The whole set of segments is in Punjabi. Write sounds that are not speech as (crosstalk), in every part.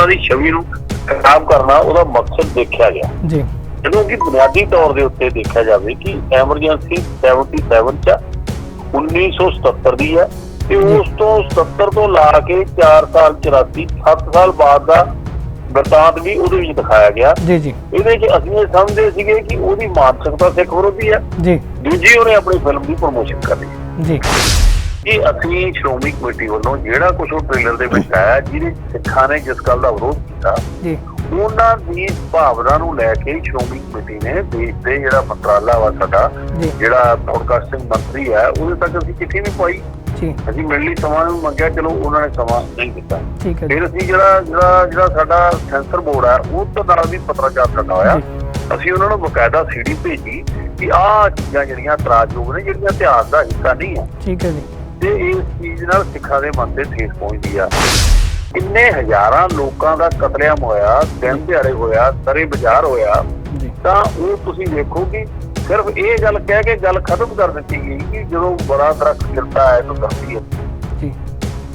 ਸਿੱਖਾਂ ਦੀ ਛਵੀ ਨੂੰ ਖਰਾਬ ਕਰਨਾ ਉਹਦਾ ਮਕਸਦ ਦੇਖਿਆ ਗਿਆ। ਜੀ। ਜਦੋਂ ਕਿ ਬੁਨਿਆਦੀ ਤੌਰ ਦੇ ਉੱਤੇ ਦੇਖਿਆ ਜਾਵੇ ਕਿ ਐਮਰਜੈਂਸੀ 77 ਚ ਆ, 1977 ਦੀ ਹੈ ਤੇ ਉਸ ਤੋਂ 77 ਤੋਂ ਲਾ ਕੇ 4 ਸਾਲ 84 7 ਸਾਲ ਬਾਅਦ ਦਾ ਵਰਤਾਂਤ ਵੀ ਉਹਦੇ ਵਿੱਚ ਦਿਖਾਇਆ ਗਿਆ। ਜੀ ਜੀ। ਇਹਦੇ 'ਚ ਅਸੀਂ ਇਹ ਸਮਝਦੇ ਸੀਗੇ ਕਿ ਉਹਦੀ ਮਾਨਸਿਕਤਾ ਸਿੱਖ ਵਿਰੋਧੀ ਹੈ। ਜੀ। ਦੂਜੀ ਉਹਨੇ ਆਪਣੀ ਫਿਲਮ ਦੀ ਪ੍ਰੋਮੋਸ਼ਨ ਕਰਨੀ ਹੈ ਜੀ। ਕਿ ਅਸੀਂ ਸ਼੍ਰੋਮਣੀ ਕਮੇਟੀ ਵੱਲੋਂ ਜਿਹੜਾ ਕੁਝ ਉਹ ਟ੍ਰੇਲਰ ਦੇ ਵਿੱਚ ਆਇਆ ਜਿਹਦੇ ਸਿੱਖਾਂ ਨੇ ਜਿਸ ਗੱਲ ਦਾ ਵਿਰੋਧ ਕੀਤਾ ਜੀ। ਉਹਨਾਂ ਦੀ ਭਾਵਨਾ ਨੂੰ ਲੈ ਕੇ ਹੀ ਸ਼੍ਰੋਮਣੀ ਕਮੇਟੀ ਨੇ ਦੇਸ਼ ਦੇ ਜਿਹੜਾ ਮੰਤਰਾਲਾ ਵਾ ਸਾਡਾ ਜਿਹੜਾ ਬ੍ਰੌਡਕਾਸਟਿੰਗ ਮੰਤਰੀ ਹੈ ਉਹਦੇ ਤੱਕ ਅਸੀਂ ਚਿੱਠੀ ਵੀ ਪਾਈ। ਅਸੀਂ ਮਿਲਣ ਲਈ ਸਮਾਂ ਵੀ ਮੰਗਿਆ ਚਲੋ ਉਹਨਾਂ ਨੇ ਸਮਾਂ ਨਹੀਂ ਦਿੱਤਾ। ਹੈ ਫਿਰ ਅਸੀਂ ਜਿਹੜਾ ਜਿਹੜਾ ਜਿਹੜਾ ਸਾਡਾ ਸੈਂਸਰ ਬੋਰਡ ਹੈ ਉਹ ਤੋਂ ਨਾਲ ਵੀ ਪੱਤਰਕਾਰ ਸਾਡਾ ਹੋਇਆ। ਅਸੀਂ ਉਹਨਾਂ ਨੂੰ ਬਕਾਇਦਾ ਸੀਡੀ ਭੇਜੀ ਕਿ ਆਹ ਚੀਜ਼ਾਂ ਜਿਹੜੀਆਂ ਇਤਰਾਜ਼ਯੋਗ ਨੇ ਜਿਹੜੀਆਂ ਇਤਿਹਾਸ ਦਾ ਹਿੱਸਾ ਨਹੀਂ ਆ ਠੀਕ ਹੈ ਜੀ। ਤੇ ਇਸ ਚੀਜ਼ ਨਾਲ ਸਿੱਖਾਂ ਦੇ ਮਨ ਤੇ ਠੇਸ ਪਹੁੰਚਦੀ ਆ। ਕਿੰਨੇ ਹਜ਼ਾਰਾਂ ਲੋਕਾਂ ਦਾ ਕਤਲੇਆਮ ਹੋਇਆ ਦਿਨ ਦਿਹਾੜੇ ਹੋਇਆ ਸਰੇ ਬਾਜ਼ਾਰ ਹੋਇਆ ਤਾਂ ਉਹ ਤੁਸੀਂ ਕਿ ਸਿਰਫ ਇਹ ਗੱਲ ਕਹਿ ਕੇ ਗੱਲ ਖਤਮ ਕਰ ਦਿੱਤੀ ਗਈ ਕਿ ਜਦੋਂ ਬੜਾ ਦਰਖਤ ਗਿਰਦਾ ਹੈ ਤਾਂ ਧਰਤੀ ਹੈ। ਜੀ।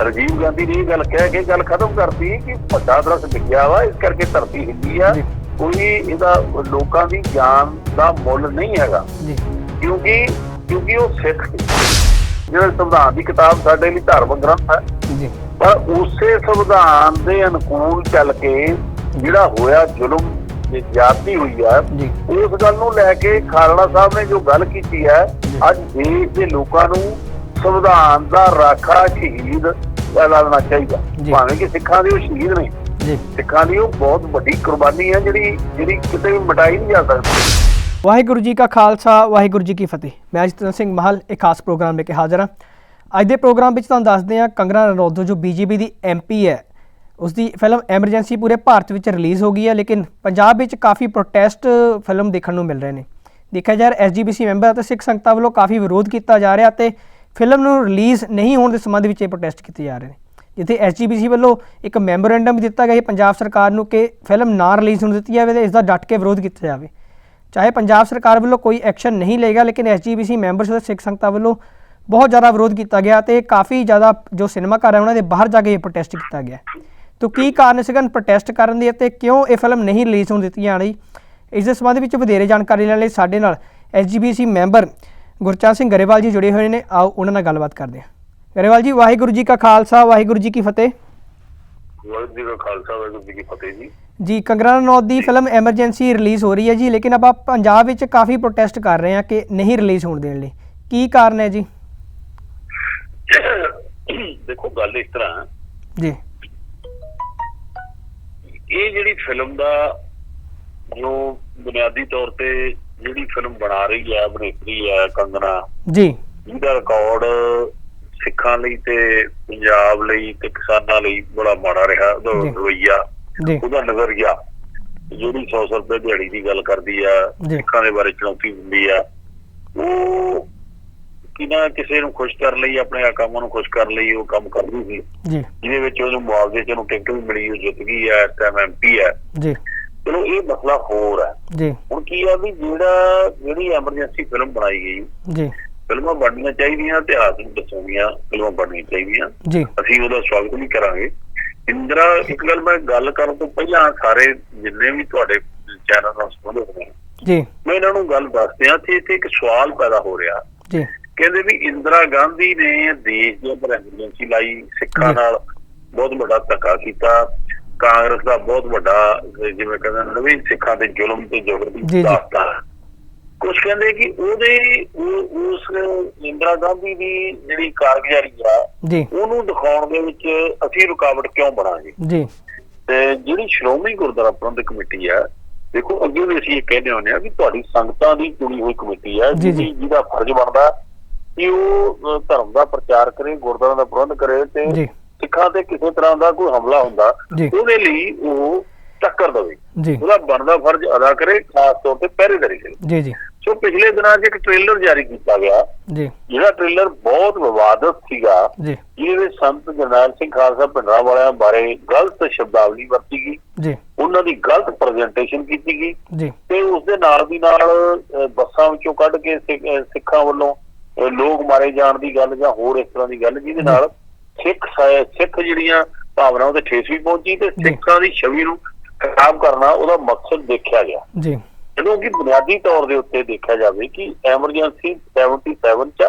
ਰਾਜੀਵ ਗਾਂਧੀ ਨੇ ਇਹ ਗੱਲ ਕਹਿ ਕੇ ਗੱਲ ਖਤਮ ਕਰਤੀ ਕਿ ਵੱਡਾ ਦਰਖਤ ਡਿੱਗਿਆ ਵਾ ਇਸ ਕਰਕੇ ਧਰਤੀ ਹਿੱਲੀ ਆ। ਕੋਈ ਇਹਦਾ ਲੋਕਾਂ ਦੀ ਜਾਨ ਦਾ ਮੁੱਲ ਨਹੀਂ ਹੈਗਾ। ਜੀ। ਕਿਉਂਕਿ ਕਿਉਂਕਿ ਉਹ ਸਿੱਖ ਜਿਹੜਾ ਸੰਵਿਧਾਨ ਦੀ ਕਿਤਾਬ ਸਾਡੇ ਲਈ ਧਾਰਮਿਕ ਗ੍ਰੰਥ ਹੈ। ਜੀ। ਪਰ ਉਸੇ ਸੰਵਿਧਾਨ ਦੇ ਅਨੁਕੂਲ ਚੱਲ ਕੇ ਜਿਹੜਾ ਹੋਇਆ ਜ਼ੁਲਮ ਤੇ ਜ਼ਿਆਦਤੀ ਹੋਈ ਹੈ ਉਸ ਗੱਲ ਨੂੰ ਲੈ ਕੇ ਖਾਲੜਾ ਸਾਹਿਬ ਨੇ ਜੋ ਗੱਲ ਕੀਤੀ ਹੈ ਅੱਜ ਦੇਸ਼ ਦੇ ਲੋਕਾਂ ਨੂੰ ਸੰਵਿਧਾਨ ਦਾ ਰਾਖਾ ਸ਼ਹੀਦ ਐਲਾਨਣਾ ਚਾਹੀਦਾ। ਭਾਵੇਂ ਕਿ ਸਿੱਖਾਂ ਦੇ ਉਹ ਸ਼ਹੀਦ ਨੇ। ਜੀ। ਸਿੱਖਾਂ ਦੀ ਉਹ ਬਹੁਤ ਵੱਡੀ ਕੁਰਬਾਨੀ ਹੈ ਜਿਹੜੀ ਜਿਹੜੀ ਕਿਤੇ ਵੀ ਮਿਟਾਈ ਨਹੀਂ ਜਾ ਸਕਦੀ। ਵਾਹਿਗੁਰੂ ਜੀ ਕਾ ਖਾਲਸਾ, ਵਾਹਿਗੁਰੂ ਜੀ ਕੀ ਫਤਿਹ। ਮੈਂ ਜਤਨ ਸਿੰਘ ਮਹਲ, ਇੱਕ ਖਾਸ ਪ੍ਰੋਗਰਾਮ ਲੈ ਕੇ ਹਾਜ਼ਰ ਹਾਂ। ਅੱਜ ਦੇ ਪ੍ਰੋਗਰਾਮ ਵਿੱਚ ਤੁਹਾਨੂੰ ਦੱਸਦੇ ਹਾਂ ਕੰਗਰਾ ਰਣੌਤ ਜੋ ਬੀਜੇਪੀ ਦੀ ਐਮਪੀ ਹੈ ਉਸ ਦੀ ਫਿਲਮ ਐਮਰਜੈਂਸੀ ਪੂਰੇ ਭਾਰਤ ਵਿੱਚ ਰਿਲੀਜ਼ ਹੋ ਗਈ ਹੈ, ਲੇਕਿਨ ਪੰਜਾਬ ਵਿੱਚ ਕਾਫੀ ਪ੍ਰੋਟੈਸਟ ਫਿਲਮ ਦੇਖਣ ਨੂੰ ਮਿਲ ਰਹੇ ਨੇ। ਦੇਖਿਆ ਜਾ ਰਿਹਾ ਐਸਜੀਬੀਸੀ ਮੈਂਬਰ ਅਤੇ ਸਿੱਖ ਸੰਗਤਾਂ ਵੱਲੋਂ ਕਾਫੀ ਵਿਰੋਧ ਕੀਤਾ ਜਾ ਰਿਹਾ ਤੇ ਫਿਲਮ ਨੂੰ ਰਿਲੀਜ਼ ਨਹੀਂ ਹੋਣ ਦੇ ਸੰਬੰਧ ਵਿੱਚ ਇਹ ਪ੍ਰੋਟੈਸਟ ਕੀਤੇ ਜਾ ਰਹੇ ਨੇ। ਜਿੱਥੇ ਐਸਜੀਬੀਸੀ ਵੱਲੋਂ ਇੱਕ ਮੈਮੋਰੈਂਡਮ ਵੀ ਦਿੱਤਾ ਗਿਆ ਹੈ ਪੰਜਾਬ ਸਰਕਾਰ ਨੂੰ ਕਿ ਫਿਲਮ ਨਾ ਰਿਲੀਜ਼ ਹੋਣ ਦਿੱਤੀ ਜਾਵੇ ਤੇ ਇਸ ਦਾ ਡਟ ਕੇ ਵਿਰੋਧ ਕੀਤਾ ਜਾਵੇ। ਚਾਹੇ ਪੰਜਾਬ ਸਰਕਾਰ ਵੱਲੋਂ ਕੋਈ ਐਕਸ਼ਨ ਨਹੀਂ ਲਏਗਾ, ਲੇਕਿਨ ਐਸਜੀਬੀਸੀ ਮੈਂਬਰਸ ਅਤੇ ਸਿੱਖ ਸੰਗਤਾਂ ਵੱਲੋਂ ਬਹੁਤ ਜ਼ਿਆਦਾ ਵਿਰੋਧ ਕੀਤਾ ਗਿਆ ਤੇ ਕਾਫੀ ਜ਼ਿਆਦਾ ਜੋ ਸਿਨੇਮਾ ਘਰ ਹੈ ਉਹਨਾਂ ਦੇ ਬਾਹਰ ਜਾ ਕੇ ਇਹ ਪ੍ਰੋਟੈਸਟ ਕੀਤਾ ਗਿਆ। ਤੋ ਕੀ ਕਾਰਨ ਸੀਗਨ ਪ੍ਰੋਟੈਸਟ ਕਰਨ ਦੇ ਅਤੇ ਕਿਉਂ ਇਹ ਫਿਲਮ ਨਹੀਂ ਰਿਲੀਜ਼ ਹੋਣ ਦਿੱਤੀ ਜਾ ਰਹੀ ਇਸ ਦੇ ਸੰਬੰਧ ਵਿੱਚ ਵਧੇਰੇ ਜਾਣਕਾਰੀ ਲੈਣ ਲਈ ਸਾਡੇ ਨਾਲ ਐਸਜੀਬੀਸੀ ਮੈਂਬਰ ਗੁਰਚਰਨ ਸਿੰਘ ਗਰੇਵਾਲ ਜੀ ਜੁੜੇ ਹੋਏ ਨੇ। ਆਓ ਉਹਨਾਂ ਨਾਲ ਗੱਲਬਾਤ ਕਰਦੇ ਹਾਂ। ਗਰੇਵਾਲ ਜੀ, ਵਾਹਿਗੁਰੂ ਜੀ ਕਾ ਖਾਲਸਾ, ਵਾਹਿਗੁਰੂ ਜੀ ਕੀ ਫਤਿਹ। ਵਾਹਿਗੁਰੂ ਜੀ ਕਾ ਖਾਲਸਾ, ਵਾਹਿਗੁਰੂ ਜੀ ਕੀ ਫਤਿਹ ਜੀ। ਜੀ ਕੰਗਨਾ ਰਣੌਤ ਦੀ ਫਿਲਮ ਐਮਰਜੈਂਸੀ ਰਿਲੀਜ਼ ਹੋ ਰਹੀ ਹੈ ਜੀ ਲੇਕਿਨ ਆਪਾਂ ਪੰਜਾਬ ਵਿੱਚ ਕਾਫੀ ਪ੍ਰੋਟੈਸਟ ਕਰ ਰਹੇ ਹਾਂ ਕਿ ਨਹੀਂ ਰਿਲੀਜ਼ ਹੋਣ ਦੇਣ ਲਈ। ਕੀ ਕਾਰਨ ਹੈ ਜੀ? ਦੇਖੋ ਗੱਲ ਇਸ ਤਰ੍ਹਾਂ ਜੀ। ਇਹ ਜਿਹੜੀ ਫਿਲਮ ਦਾ ਜੋ ਬੁਨਿਆਦੀ ਤੌਰ ਤੇ ਜਿਹੜੀ ਫਿਲਮ ਬਣਾ ਰਹੀ ਹੈ ਅਭਿਨੇਤਰੀ ਹੈ ਕੰਗਨਾ ਜੀ। ਜਿਹਦਾ ਰਿਕਾਰਡ ਸਿੱਖਾਂ ਲਈ ਤੇ ਪੰਜਾਬ ਲਈ ਤੇ ਕਿਸਾਨਾਂ ਲਈ ਬੜਾ ਮਾੜਾ ਰਿਹਾ। ਰਵਈਆ। ਜੀ। ਉਹਦਾ ਨਜ਼ਰੀਆ ਜਿਹੜੀ 100 ਰੁਪਏ ਦਿਹਾੜੀ ਦੀ ਗੱਲ ਕਰਦੀ ਆ ਜੀ। ਸਿੱਖਾਂ ਦੇ ਬਾਰੇ ਚੁਣੌਤੀ ਦਿੰਦੀ ਆ ਉਹ ਕਿਨਾ ਕਿਸੇ ਨੂੰ ਖੁਸ਼ ਕਰਨ ਲਈ ਆਪਣੇ ਆਕਾਮਾਂ ਨੂੰ ਖੁਸ਼ ਕਰਨ ਲਈ ਉਹ ਕੰਮ ਕਰਦੀ ਸੀ। ਜੀ। ਜਿਹਦੇ ਵਿੱਚ ਉਹਨੂੰ ਮੁਆਵਜ਼ੇ ਚ ਉਹਨੂੰ ਟਿਕਟ ਵੀ ਮਿਲੀ ਉਹ ਜਿੱਤ ਗਈ ਹੈ ਇਸ ਟਾਈਮ ਐਮਪੀ ਹੈ ਜੀ। ਚਲੋ ਇਹ ਮਸਲਾ ਹੋਰ ਹੈ ਜੀ। ਹੁਣ ਕੀ ਆ ਵੀ ਜਿਹੜਾ ਜਿਹੜੀ ਐਮਰਜੈਂਸੀ ਫਿਲਮ ਬਣਾਈ ਗਈ ਜੀ। ਫਿਲਮਾਂ ਬਣਨੀਆਂ ਚਾਹੀਦੀਆਂ ਇਤਿਹਾਸ ਨੂੰ ਦੱਸਣੀਆਂ ਫਿਲਮਾਂ ਬਣਨੀਆਂ ਚਾਹੀਦੀਆਂ। ਜੀ। ਅਸੀਂ ਉਹਦਾ ਸਵਾਗਤ ਵੀ ਕਰਾਂਗੇ। ਇੰਦਰਾ ਇੱਕ ਗੱਲ ਮੈਂ ਗੱਲ ਕਰਨ ਤੋਂ ਪਹਿਲਾਂ ਸਾਰੇ ਜਿੰਨੇ ਵੀ ਤੁਹਾਡੇ ਚੈਨਲ ਨਾਲ ਸੰਬੰਧਿਤ ਨੇ ਜੀ। ਮੈਂ ਇਹਨਾਂ ਨੂੰ ਗੱਲ ਦੱਸਦੇ ਆ ਤੇ ਇੱਥੇ ਇੱਕ ਸਵਾਲ ਪੈਦਾ ਹੋ ਰਿਹਾ। ਜੀ। ਕਹਿੰਦੇ ਵੀ ਇੰਦਰਾ ਗਾਂਧੀ ਨੇ ਦੇਸ਼ ਦੇ ਉੱਪਰ ਐਮਰਜੈਂਸੀ ਲਾਈ ਸਿੱਖਾਂ। ਨਾਲ ਬਹੁਤ ਵੱਡਾ ਧੱਕਾ ਕੀਤਾ। ਕਾਂਗਰਸ ਦਾ ਬਹੁਤ ਵੱਡਾ ਜਿਵੇਂ ਕਹਿੰਦੇ ਨੇ ਵੀ ਸਿੱਖਾਂ ਤੇ ਜ਼ੁਲਮ ਤੇ ਜ਼ਬਰ ਦੀ। ਦਾਸਤਾਨ। ਕੁਝ ਕਹਿੰਦੇ ਕਿ ਉਹਦੇ ਉਹ- ਉਸ ਇੰਦਰਾ ਗਾਂਧੀ ਦੀ ਜਿਹੜੀ ਕਾਰਗੁਜ਼ਾਰੀ ਆ ਜੀ। ਉਹਨੂੰ ਦਿਖਾਉਣ ਦੇ ਵਿੱਚ ਅਸੀਂ ਰੁਕਾਵਟ ਕਿਉਂ ਬਣਾਂਗੇ? ਜੀ। ਤੇ ਜਿਹੜੀ ਸ਼੍ਰੋਮਣੀ ਗੁਰਦੁਆਰਾ ਪ੍ਰਬੰਧਕ ਕਮੇਟੀ ਆ ਦੇਖੋ ਅੱਗੇ ਵੀ ਅਸੀਂ ਇਹ ਕਹਿੰਦੇ ਹੁੰਦੇ ਆ ਕਿ ਤੁਹਾਡੀ ਸੰਗਤਾਂ ਦੀ ਚੁਣੀ ਹੋਈ ਕਮੇਟੀ ਆ। ਜਿਹਦੀ- ਜਿਹਦਾ ਫਰਜ਼ ਬਣਦਾ ਕਿ ਉਹ ਧਰਮ ਦਾ ਪ੍ਰਚਾਰ ਕਰੇ ਗੁਰਦੁਆਰਾ ਦਾ ਪ੍ਰਬੰਧ ਕਰੇ ਤੇ ਸਿੱਖਾਂ ਤੇ ਕਿਸੇ ਤਰ੍ਹਾਂ ਦਾ ਕੋਈ ਹਮਲਾ ਹੁੰਦਾ ਉਹਦੇ ਲਈ ਉਹ ਟੱਕਰ ਦੇਵੇ। ਜੀ। ਉਹਦਾ ਬਣਦਾ ਫਰਜ਼ ਅਦਾ ਕਰੇ ਖਾਸ ਤੌਰ ਤੇ ਪਹਿਰੇਦਾਰੀ ਕਰੇ। ਜੀ ਜੀ। ਸੋ ਪਿਛਲੇ ਦਿਨਾਂ 'ਚ ਇੱਕ ਟ੍ਰੇਲਰ ਜਾਰੀ ਕੀਤਾ ਗਿਆ। ਜੀ। ਜਿਹੜਾ ਟ੍ਰੇਲਰ ਬਹੁਤ ਵਿਵਾਦਤ ਸੀਗਾ ਜੀ। ਜਿਹਦੇ ਸੰਤ ਜਰਨੈਲ ਸਿੰਘ ਖਾਲਸਾ ਪਿੰਡਰਾਂ ਵਾਲਿਆਂ ਬਾਰੇ ਗਲਤ ਸ਼ਬਦਾਵਲੀ ਵਰਤੀ ਗਈ। ਜੀ। ਉਹਨਾਂ ਦੀ ਗਲਤ ਪ੍ਰੈਜੈਂਟੇਸ਼ਨ ਕੀਤੀ ਗਈ। ਜੀ। ਤੇ ਉਸ ਦੇ ਨਾਲ ਦੀ ਨਾਲ ਬੱਸਾਂ ਵਿੱਚੋਂ ਕੱਢ ਕੇ ਸਿੱਖ- ਵੱਲੋਂ ਲੋਕ ਮਾਰੇ ਜਾਣ ਦੀ ਗੱਲ ਜਾਂ ਹੋਰ ਇਸ ਤਰ੍ਹਾਂ ਦੀ ਗੱਲ ਜਿਹਦੇ ਨਾਲ ਸਿੱਖ ਸਿੱਖ ਜਿਹੜੀਆਂ ਭਾਵਨਾਵਾਂ ਤੇ ਠੇਸ ਵੀ ਪਹੁੰਚੀ ਤੇ ਸਿੱਖਾਂ ਦੀ ਛਵੀ ਨੂੰ ਖਰਾਬ ਕਰਨਾ ਉਹਦਾ ਮਕਸਦ ਦੇਖਿਆ ਗਿਆ। ਜੀ। ਜਦੋਂ ਕਿ ਬੁਨਿਆਦੀ ਤੌਰ ਦੇ ਉੱਤੇ ਦੇਖਿਆ ਜਾਵੇ ਕਿ ਐਮਰਜੈਂਸੀ 77 ਚ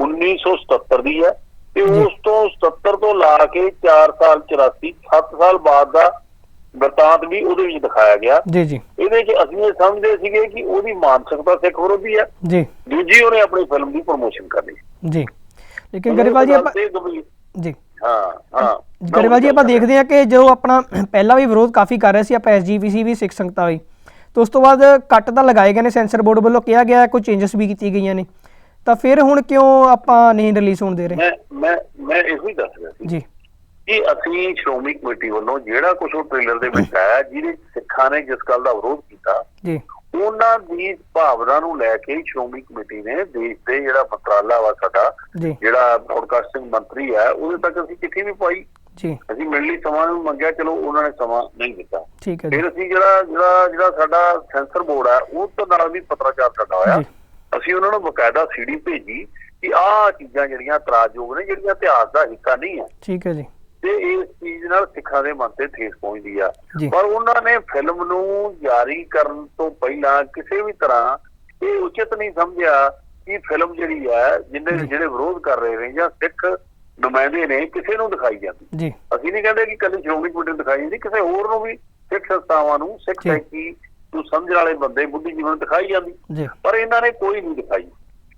1977 ਦੀ ਹੈ ਤੇ। ਉਸ ਤੋਂ 77 ਤੋਂ ਲਾ ਕੇ 4 ਸਾਲ 84 7 ਸਾਲ ਬਾਅਦ ਦਾ ਵਰਤਾਂਤ ਵੀ ਉਹਦੇ ਵਿੱਚ ਦਿਖਾਇਆ ਗਿਆ। ਜੀ ਜੀ। ਇਹਦੇ 'ਚ ਅਸੀਂ ਇਹ ਸਮਝਦੇ ਸੀਗੇ ਕਿ ਉਹਦੀ ਮਾਨਸਿਕਤਾ ਸਿੱਖ ਵਿਰੋਧੀ ਹੈ। ਜੀ। ਦੂਜੀ ਉਹਨੇ ਆਪਣੀ ਫਿਲਮ ਦੀ ਪ੍ਰੋਮੋਸ਼ਨ ਕਰਨੀ। ਜੀ। ਲੇਕਿਨ ਗਰੇਵਾਲ ਜੀ ਆਪਾਂ ਜੀ। ਹਾਂ ਹਾਂ। ਗਰੇਵਾਲ ਜੀ ਆਪਾਂ ਦੇਖਦੇ ਹਾਂ ਕਿ ਜੋ ਆਪਣਾ ਪਹਿਲਾਂ ਵੀ ਵਿਰੋਧ ਕਾਫੀ ਕਰ ਰਹੇ ਸੀ ਆਪਾਂ ਐਸਜੀਪੀਸੀ ਵੀ ਸਿੱਖ ਸੰਗਤਾਂ ਵੀ। ਤੇ ਉਸ ਤੋਂ ਬਾਅਦ ਕੱਟ ਤਾਂ ਲਗਾਏ ਗਏ ਨੇ ਸੈਂਸਰ ਬੋਰਡ ਵੱਲੋਂ ਕਿਹਾ ਗਿਆ ਕੋਈ ਚੇਂਜਸ ਵੀ ਕੀਤੀਆਂ ਗਈਆਂ ਨੇ। ਤਾਂ ਫਿਰ ਹੁਣ ਕਿਉਂ ਆਪਾਂ ਨਹੀਂ ਰਿਲੀਜ਼ ਹੋਣ ਦੇ ਰਹੇ? ਮੈਂ ਮੈਂ ਮੈਂ ਇਹੋ ਹੀ ਦੱਸ ਰਿਹਾ ਸੀ ਜੀ। ਕਿ ਅਸੀਂ ਸ਼੍ਰੋਮਣੀ ਕਮੇਟੀ ਵੱਲੋਂ ਜਿਹੜਾ ਕੁਝ ਉਹ ਟ੍ਰੇਲਰ ਦੇ ਵਿੱਚ (coughs) ਆਇਆ ਜਿਹਦੇ ਸਿੱਖਾਂ ਨੇ ਜਿਸ ਗੱਲ ਦਾ ਵਿਰੋਧ ਕੀਤਾ ਜੀ। ਉਹਨਾਂ ਦੀ ਭਾਵਨਾ ਨੂੰ ਲੈ ਕੇ ਸ਼੍ਰੋਮਣੀ ਕਮੇਟੀ ਨੇ ਦੇਸ਼ ਦੇ ਜਿਹੜਾ ਮੰਤਰਾਲਾ ਵਾ ਸਾਡਾ ਜਿਹੜਾ ਬ੍ਰੌਡਕਾਸਟਿੰਗ ਮੰਤਰੀ ਹੈ ਉਹਦੇ ਤੱਕ ਅਸੀਂ ਚਿੱਠੀ ਵੀ ਪਾਈ। ਜੀ। ਅਸੀਂ ਮਿਲਣ ਲਈ ਸਮਾਂ ਨੂੰ ਮੰਗਿਆ ਚਲੋ ਉਹਨਾਂ ਨੇ ਸਮਾਂ ਨਹੀਂ ਦਿੱਤਾ। ਠੀਕ ਹੈ ਜੀ। ਫਿਰ ਅਸੀਂ ਜਿਹੜਾ ਜਿਹੜਾ ਜਿਹੜਾ ਸਾਡਾ ਸੈਂਸਰ ਬੋਰਡ ਹੈ ਉਹ ਤੋਂ ਨਾਲ ਵੀ ਪੱਤਰਕਾਰ ਸਾਡਾ ਹੋਇਆ। ਅਸੀਂ ਉਹਨਾਂ ਨੂੰ ਬਕਾਇਦਾ ਸੀਡੀ ਭੇਜੀ ਕਿ ਆਹ ਚੀਜ਼ਾਂ ਜਿਹੜੀਆਂ ਇਤਰਾਜ਼ਯੋਗ ਨੇ ਜਿਹੜੀਆਂ ਇਤਿਹਾਸ ਦਾ ਹਿੱਸਾ ਨਹੀਂ ਹੈ। ਠੀਕ ਹੈ ਜੀ। ਤੇ ਇਸ ਚੀਜ਼ ਨਾਲ ਸਿੱਖਾਂ ਦੇ ਮਨ ਤੇ ਠੇਸ ਪਹੁੰਚਦੀ ਆ। ਪਰ ਉਹਨਾਂ ਨੇ ਫਿਲਮ ਨੂੰ ਜਾਰੀ ਕਰਨ ਤੋਂ ਪਹਿਲਾਂ ਕਿਸੇ ਵੀ ਤਰ੍ਹਾਂ ਇਹ ਉਚਿਤ ਨਹੀਂ ਸਮਝਿਆ ਕਿ ਫਿਲਮ ਜਿਹੜੀ ਹੈ ਜਿੰਨੇ। ਜਿਹੜੇ ਵਿਰੋਧ ਕਰ ਰਹੇ ਨੇ ਜਾਂ ਸਿੱਖ ਨੁਮਾਇੰਦੇ ਨੇ ਕਿਸੇ ਨੂੰ ਦਿਖਾਈ ਜਾਂਦੀ। ਜੀ। ਅਸੀਂ ਨਹੀਂ ਕਹਿੰਦੇ ਕਿ ਕੱਲੀ ਸ਼੍ਰੋਮਣੀ ਕਮੇਟੀ ਨੂੰ ਦਿਖਾਈ ਜਾਂਦੀ ਕਿਸੇ ਹੋਰ ਨੂੰ ਵੀ ਸਿੱਖ ਸੰਸਥਾਵਾਂ ਨੂੰ ਸਿੱਖ। ਸੈਕੀ ਨੂੰ ਸਮਝਣ ਵਾਲੇ ਬੰਦੇ ਜੀਵਨ ਨੂੰ ਦਿਖਾਈ ਜਾਂਦੀ। ਪਰ ਇਹਨਾਂ ਨੇ ਕੋਈ ਨਹੀਂ ਦਿਖਾਈ।